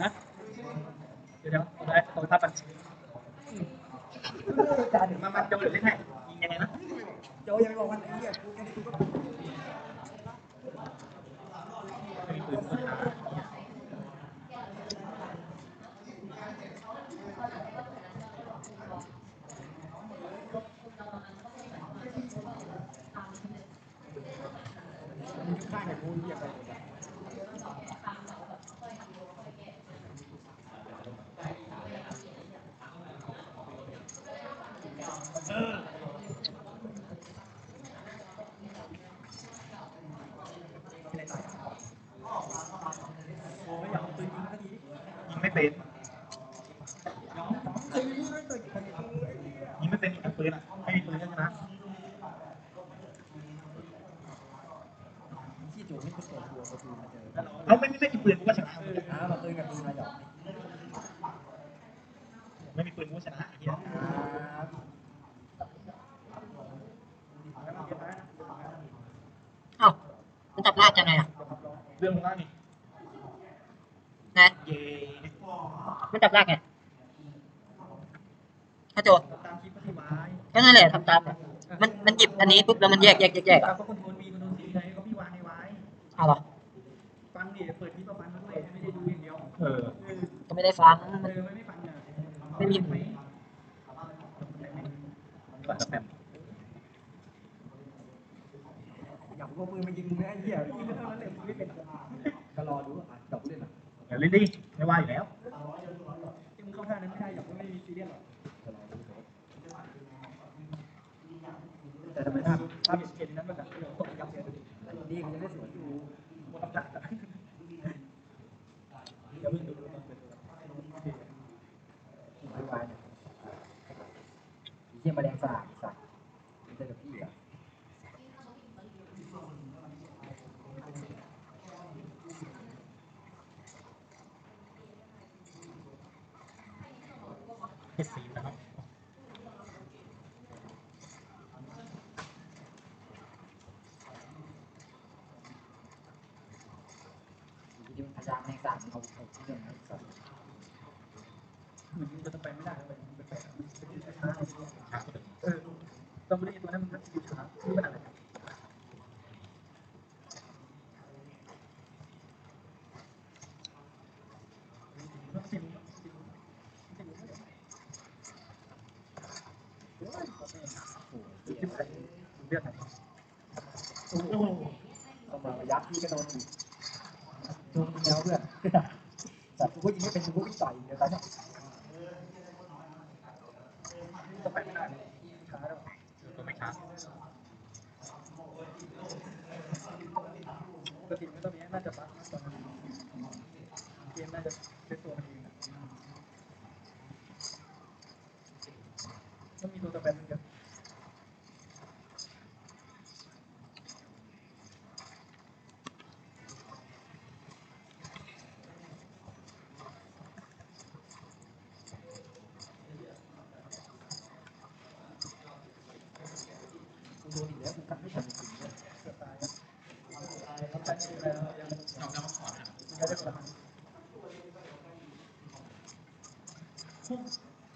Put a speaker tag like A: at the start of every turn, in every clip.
A: ฮะเดี๋ยวเดี๋ยวเอาได้เอาทับกันมามาโจเดี๋ยวเล่นให้ยิงยังไงนะ
B: โจยังบอกว่าไอ้เหี้ยกูยังกูก็
A: ไม่มีปืนก็หา
B: มึงข้างไอ้กูเหี้ยไปโอ้ยอยากเอาปืนยิงสักที
A: ยิงไม่เป็น
B: เคยพูดไม่เคยกินคนเดียวไอ้เหี้ย
A: ยิงไม่เป็นยิงปืนอะไม่มีปืนก็ชนะ
B: ที่โจไม่เคยเปิดตัวประตูมาเจอ
A: เขาไม่ไม่มีปืนกูก็ชนะ
B: อ้าวมาปืนกับปืนมาหยอก
A: ไม่มีปืนกูก็ชนะไอ้เหี้ย
B: ครับ
C: เอ้ามันจับลากยังไงอะ
A: เรื่องมึงว่านี่
C: นะ
A: เย่
C: มันจับลากไงถ้าโจ
B: ตามคลิปที่ไม้
C: ก็นั่นแหละทำตามเนี่ยมันมันหยิบอันนี้ปุ๊บแล้วมันแยกแยกแยกแยก เอาเหรอ
B: ฟังดิเปิดคลิปมาฟังด้วยไม่ได้ดูอย่างเดียว
A: เออ
C: ก็ไม่ได้ฟัง
B: เอ
C: มัน
B: อไม่ไม่ฟังอะ
C: ไม่มี
B: ไหม
A: ก่อนจะแปม
B: อยากรู้ว่าปืนมันยิงมึงไหมไอ้เหี้ยยิงไม่เท่านั้นเลยยิงไม่เป็นก็รอดูอะดอกเล่นอะ
A: เดี๋ยวเล่นดิไม่ว่าอยู่แล้ว
B: ที่มึงเข้าท่านั้นไม่ได้อยากว่าไม่มีซีเรียสหรอกแต่ทำไมถ้าถ้าเกมนั้นมันแบบตกยับเลยนี่มันยังได้สวนอยู่
A: กูต้องจัดอะเดี๋ยวมึงดูดูตอนเป็น
B: ไวายเนี่ยเยี่ยมแมลงสาบสัตว์เจอกับพี่อะ
A: เห็ดสีนะครับ
B: ที่ มันพยายามแมลงสาเอาเอาที่เดิมนะสัตว์เหมือนมันจะไปไม่ได้เลยมันไปมันไปช้าๆ
A: ช้าสุดเอ
B: อต้องไม่ได้ยินตัวนั้นมันอยู่ช้าคือมันอะไร
A: ต้องซิมซิมใส่เลือดไหน
B: โอ้โหต้องมายัดพี่ก็โดนอีกโดนแนวเพื่อนแต่ ไม่เป็นกูก็วิ่งต่อยเดี๋ยวตอนนี้
A: ต้องไปไม่ได้ช้าแล้วก็ไม่ช้า
B: ปกติไม่ต้องมีน่าจะปักตอนนี้เกมน่าจะเป็นตัวมันเองต้องมีตัวตะแบนเหมือนกัน กูโดนอีกแล้วกูกันไม่ทันจริงๆเลยเกือบตายแล้วตายแล้วตายแล้วยัง
A: เราจะมาขอนะ
B: ยังได้ประมาณ
A: เ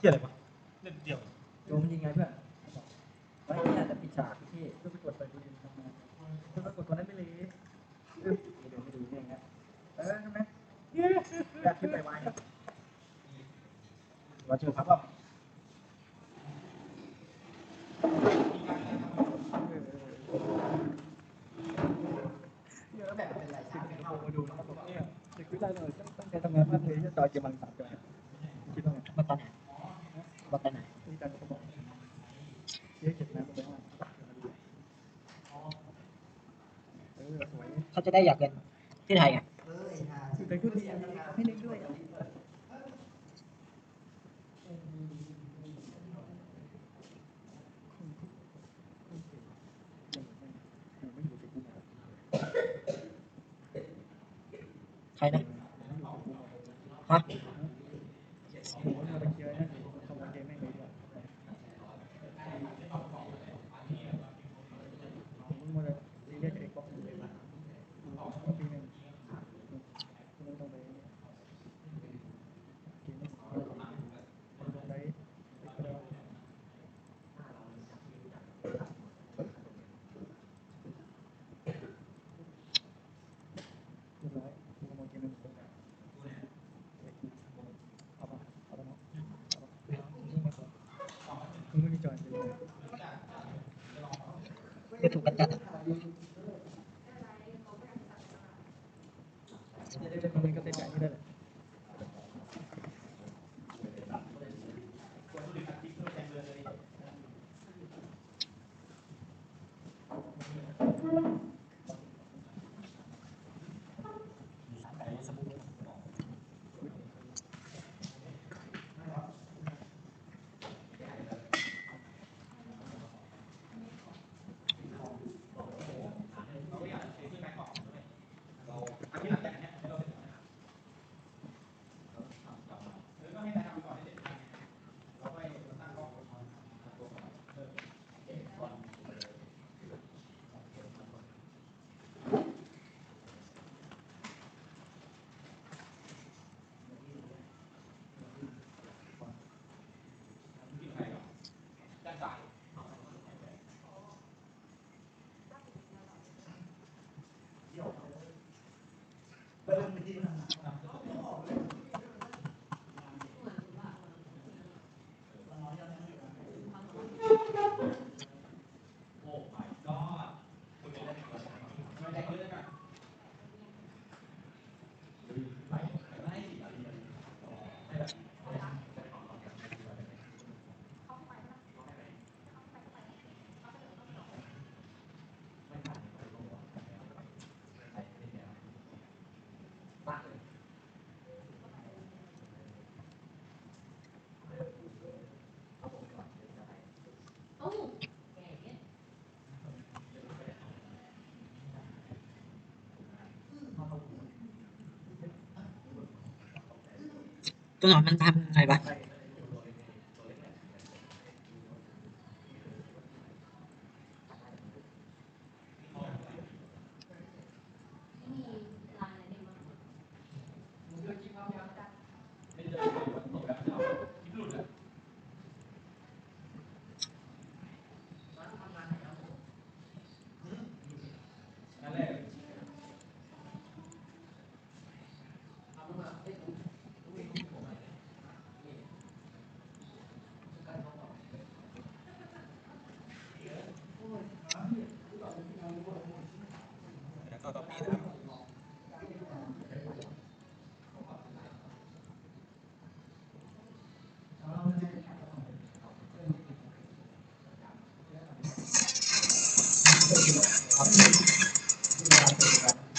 A: ที่ยอะไรวะเล่นเดียว
B: โดนมันยิงไงเพื่อนไว้เนี่ยแต่ปิดฉากที่ก็ไปกดไปดูดิทำไมก็ไปกดตัวนั้นไม่เลยเออเดี๋ยวไปดูเนี่ยนะเออใช่ไหมอยากขึ้นไปไว้
A: เราเจอครับว่า
B: เขาบอกเยอะเจ็บนะมันเลยว่าเออสวย
C: เขาจะได้อยากเรียนที่ไทยไง
B: อยู่เป็นผู้ดีไม่เล่นด้วย
C: ใครนะ ฮะ
B: โอ้โหมาตะเกียบนั่นขโมยเกมแม่งเลยด้วยมึงมาเลยซีเรียสกับเอ็กบ็อกซ์เลยมาปีหนึ่งมึงต้องไป
D: จรเป็นยัง ไง
E: ไม่ถูกกันจัดอะ
D: มันก็เส้นใหญ่นี่แหละ
E: ตัวหนอนมันทำไงวะ
A: แล้วก็ต่อปีนะครับ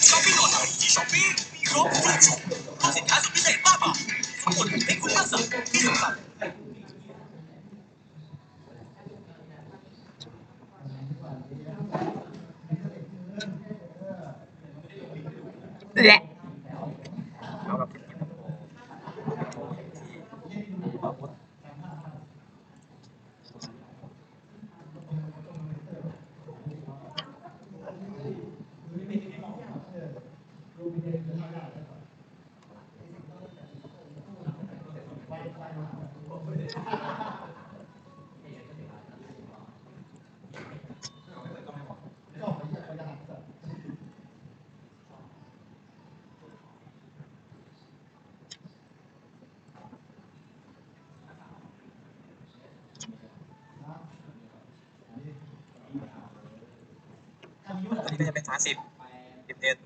F: ช้อปปี้ออนไลน์ที่ช้อปปี้มีครบทุกช็อปทั้งสินค้าสุดพิเศษมากมายทั้งหมดในคุณภาพสั่งที่สำคัญ
E: แหละ
A: แล้วเราคิดอย่างนี้อันนี้ ก็จะเป็นสามสิบสิบเอ็ด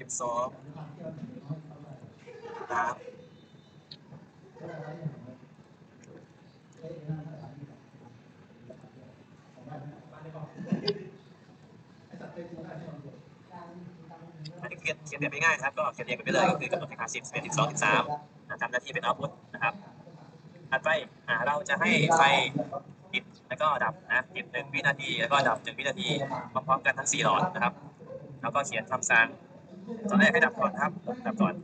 A: สิบสองสามอันนี้เขียนเขียนเรียงง่ายครับก็เขียนเรียงกันไปเลยก็คือกำหนดในคาสิบสิบเอ็ดสิบสองสิบสามทำหน้าที่เป็นอาวุธนะครับ ถัดไปเราจะให้ไฟ แล้วก็ดับนะติดหนึ่งวินาที แล้วก็ดับหนึ่งวินาทีพร้อมๆกันทั้งสี่หลอดนะครับ แล้วก็เขียนคำสั่งตอนแรกให้ดับก่อนครับดับก่อน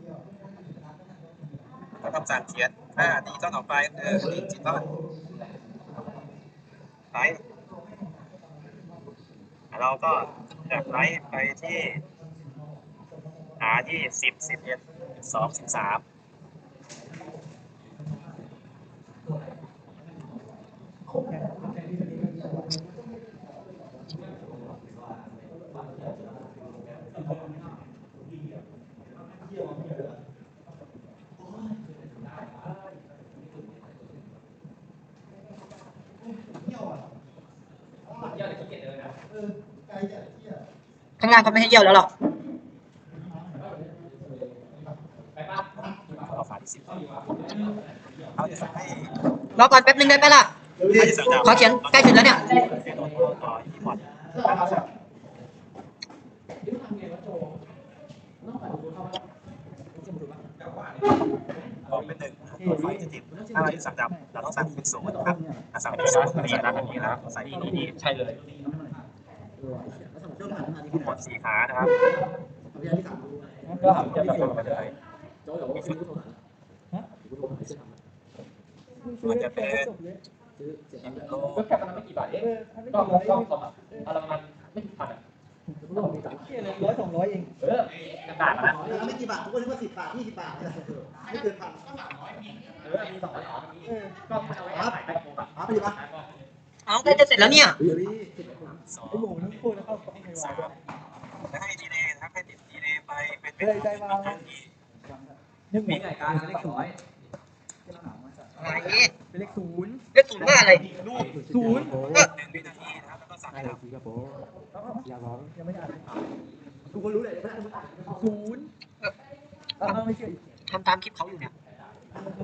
A: แล้วคำสั่งเขียนถ้าดิจิตอลออกไปคือดิจิตอลไลท์เราก็จากไลท์ไปที่ R ที่สิบสิบเอ็ดสิบสองสิบสาม ข้า
C: งล่างก็ไม่ให้เยี่ยวแล้วหรอกรอก่อนแป๊บนึงได้ไหมล่ะ
A: ข
C: อเขียนใกล้ถึงแล้วเนี่ย
A: จะติดถ้าเราจะสั่งดำเราต้องสั่งเป็นศูนย์ครับอะสั่งเป็นศูนย์ก็จะได้แบบนี้นะครับใส่ดีดีใช่เลยหมดสี่ขานะครับ
B: ก็หาเจอ
A: จะ
B: กับ
A: ลงไปเลยมีชุดมันจะเป็นโล
D: ก็แค่มันไม่กี่บาทเองก็ก็ก็อะไรประมาณไม่กี่พันอะ
B: เที่ยเลยร้อยสองร้อยเอง
D: เออกระดาษนะ
G: ไม่กี่บาททุกคนนึกว่าสิบบาทยี่สิบบาทเนี่ยไม่เกินพัน
D: เออมีสองร้อย อ๋อมีก็มันเอาไว้ขายไปโปรแบบ
G: หาไปดิปะ
C: เอาใกล้จะเสร็จแล้วเนี่ย
G: เดี๋ยวนี้
A: สอง
B: ไอ้หมูทั้งคู่แล้วเข้าต้องไปวา
A: สางม
B: ด้วย
A: แล้วให้ดีเลย์นะครับให้ติดดีเลย์ไปเป็น
B: เฮ้ยใจวาว
A: ทันที
B: นึ่งหม
D: มี
B: ด
D: ไงการเลขสองร้อย
C: อะไร
B: เป็นเลขศูนย์
C: เลขศูนย์ว่าอะไร
B: ศูนย์
A: หนึ่งวินาทีนะครับแล้วก็สั่งให้ดับ
B: ยังไม่ได้อ่าน
G: ทุกคนรู้เลยนะ
B: ศูนย์เออไม่เชื่ออีก
C: ทำตามคลิปเขาอยู่เนี่ย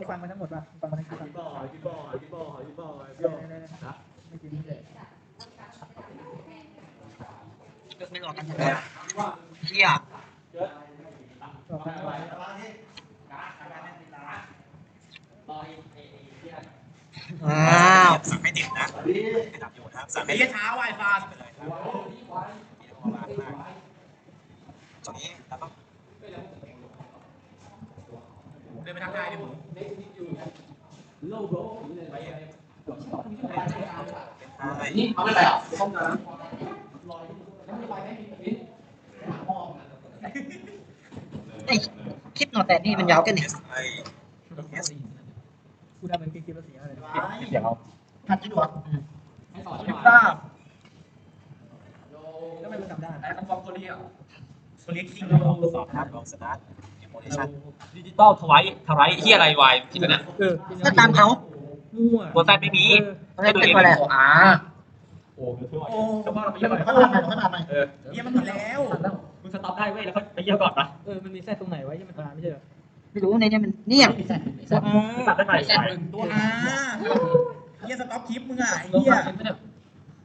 B: ฟังมาทั้งหมดป่ะฟังมาทั้งคลิปป่ะ
G: บ่อยบ่อยบ่อยบ่อย
B: ไม่กินเลย
C: ไม่รอกันเลยเชี่ย
B: ต่อไป
C: อ้าว
A: สั่งให้ติดนะให้ดับอยู่นะครับสั่งให้
D: ไอ้เช้าไวไฟ
A: ไปเลยครับตรงนี้เราต้อง
D: เดินไปทางใต้ดิผม
A: เป็นท้าย
D: นี่เอาไม่ไปอะห้องน้
C: ไอ้คลิปหนอแต่นี่มันยาวกัน
A: เอ
C: นี่
A: สไอเอส
B: กูทำเป็นคลิปภาษีอะไรำ
D: เดี๋ยว
G: พันจิ๋วอะ
D: คลิปทราบ
B: ก็ไม่รู้จำได้
D: ไอ้คำฟ้องตัวเรียกตัวเรียกคิง
A: ลองทดสอบนะครับลองสตาร์ทอิม โมเลชั่น
D: ดิจิตอลทวายทวายเฮียอะไรวายที่เป็นเนี่ย
B: เออ
C: ก็ตามเขา
B: มั่ว
D: ตัวแซดไม่มี
C: อะไรเป็นตัวอะไร
D: อ่าโอ้โอ้ก็ว่าเราไปเยี่ยม
G: ขนาดไหนขนาดไหน
D: เออเยี่ยมมันหมดแล้วมึงสต็อปได้เว้ยแล้วก็ไปเยี่ยมก่อนปะ
B: เออมันมีแทรกตรงไหนไว้ที่มันอ่านไม่ใช่เหรอ
C: ไม่รู้ในนี้มันเนี่ย
B: ตัวอา
D: ตัดได้ไหม
H: ตัวอาเฮียสต็อปคลิปมึงอะไอ้เฮีย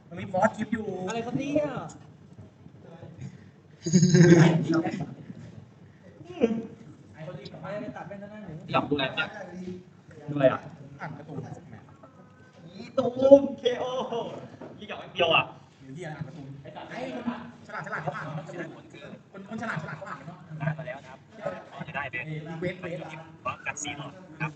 H: มันมีฟอสคลิปอยู่
B: อะไรครับเนี่ย ไม่ได้ตัดแว่นนั่นหนึ่ง
D: หยอกดูอะไรเนี่ยดูอะไรอะ
H: อ่านการ์ตูน
D: อีตูมเคโอยี่หยอกเดียวอะ
H: หรือเฮียอ่านการ์ตูนไอ้คนฉลาดฉลาดเขาอ่านเนาะคนคนฉลาดฉลาดเขาอ่านเนาะ
A: ได้มาแล้วนะครับเราจะได้เป็น
H: เวทเวทอะ
A: พร้อมกันสี่หลอดครับ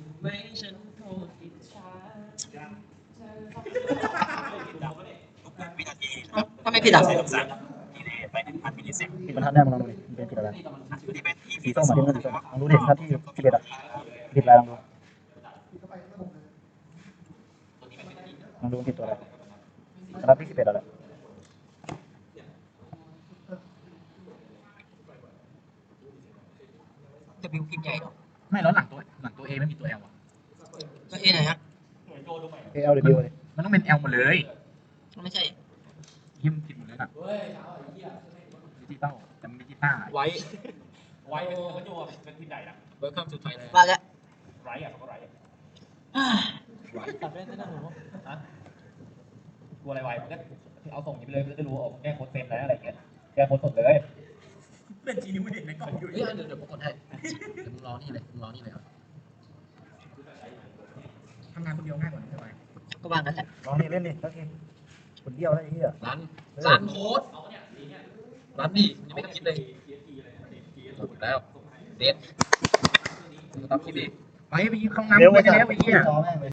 A: ทุกหนึ่งวินาทีนะครับ
C: ทำไมผิดอะ
A: ใช้คำสั่งดีเลย์ไปหนึ่งพันมิลลิเซก
G: ผิดบรรทัดแน่มึงลองดูดิมัน เป็นผิดอะไร
A: ที่เป็น EP
G: สีส้มมาที่มันสีส้มลองดูดิหน้าที่สิบเอ็ดอะผิดอะไรลองดูลองดูผิดตัวอะไรบรรทัดที่สิบเอ็ดอะไร
C: จะบิวพิมพ์ใหญ่หรอ
H: ไม่แล้วหลังตัวหลังตัวเอไม่มีตัวเอลอะ
C: ก็เอ๊ะไหนฮะ
G: เอลเดบิวเลย
H: มันต้องเป็นเอลหมดเลย
C: ไม่ใช่
H: ยิ้มผิดหมดเลยอะดิจิตอล
D: ไว้ไว้เป็นมันอยู่เป็นทีมใหญ่นะเบิร์ดคัมสุดท้ายเลย
C: ว่าแล้ว
D: ไรอะเขาก็ไรอะ
B: ตัดแว่นนั่นหนู
D: ตัวอะไรไว้มันก็เอาส่งยิงไปเลยมันจะได้รู้ออกแก้โค้ดเต็มแล้วอะไรเงี้ยแก้โค้ดสดเลย
H: เป็นจีนิวเด็กในกล่องอยู่
D: เฮ้ยเดี๋ยวเดี๋ยวผมกดให้เดี๋ยวมึงรอนี่เลยมึงรอนี่เลย
H: ทำงานคนเดียวง่ายกว่านี้ใช่ไหม
C: ก็ว่างั้นแหละ
G: ลองนี่เล่นดิสักทีคนเดียวได้ยังไงอะ
D: รันรันโค้ด รันดิมันยังไม่ต้องคิดเลยถูกแล้วเด็ดมึงต้องคิดดิ
H: ไปไปยิงเข้าห้องน้ำไปแล้วไปเฮีย
G: จอแม่งเลย